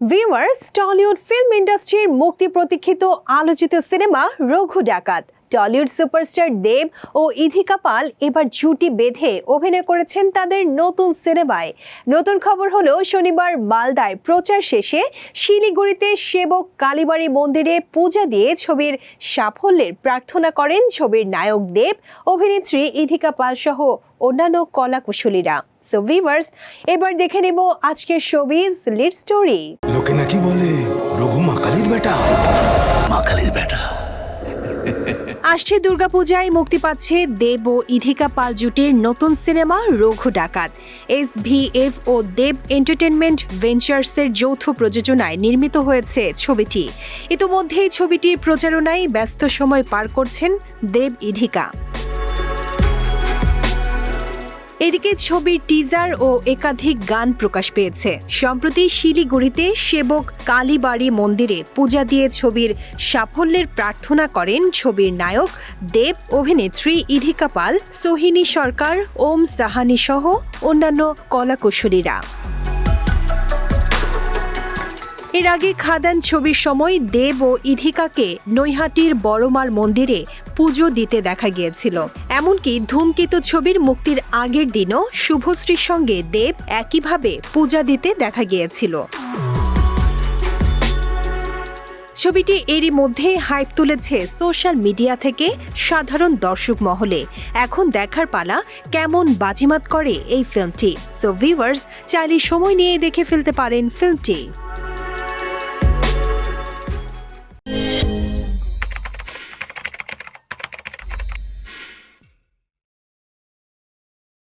Viewers Tollywood film ইন্ডাস্ট্রির মুক্তি প্রতীক্ষিত আলোচিত cinema Raghu Dakat. Tollywood superstar Dev ও ইধিকা পাল এবার জুটি বেঁধে অভিনয় করেছেন তাদের নতুন সিনেমায়। নতুন খবর হলো, শনিবার মালদায় প্রচার শেষে শিলিগুড়িতে সেবক কালীবাড়ি মন্দিরে পূজা দিয়ে ছবির সাফল্যের প্রার্থনা করেন ছবির নায়ক দেব, অভিনেত্রী ইধিকা পাল সহ অন্যান্য কলাকুশলীরা। সো ভিভার্স এবার দেখে নেব আজকের শোবিজ লিড স্টোরি লোকে নাকি বলে, রঘু মাকালির বেটা। আসছে দুর্গাপূজায় মুক্তি পাচ্ছে দেব ও ইধিকা পাল জুটির নতুন cinema Raghu Dakat. S F ও দেব এন্টারটেনমেন্ট ভেঞ্চার্সের যৌথ প্রযোজনায় নির্মিত হয়েছে ছবিটি। ইতোমধ্যেই ছবিটির প্রচারণায় ব্যস্ত সময় পার করছেন দেব ইধিকা। এদিকে ছবির টিজার ও একাধিক গান প্রকাশ পেয়েছে। সম্প্রতি শিলিগুড়িতে সেবক কালীবাড়ি মন্দিরে পূজা দিয়ে ছবির সাফল্যের প্রার্থনা করেন ছবির নায়ক, দেব অভিনেত্রী ইধিকা পাল, সোহিনী সরকার, ওম সাহানি সহ অন্যান্য কলাকুশলীরা। এর আগে খাদান ছবির সময় দেব ও ইধিকাকে নৈহাটির বড়মার মন্দিরে পুজো দিতে দেখা গিয়েছিল। এমনকি ধূমকেতু ছবির মুক্তির আগের দিনও শুভশ্রীর সঙ্গে দেব একইভাবে পূজা দিতে দেখা গিয়েছিল। ছবিটি এরই মধ্যে হাইপ তুলেছে সোশ্যাল মিডিয়া থেকে সাধারণ দর্শক মহলে। এখন দেখার পালা কেমন বাজিমাত করে এই ফিল্মটি। সো ভিউয়ার্স চাইলে সময় নিয়ে দেখে ফেলতে পারেন ফিল্মটি।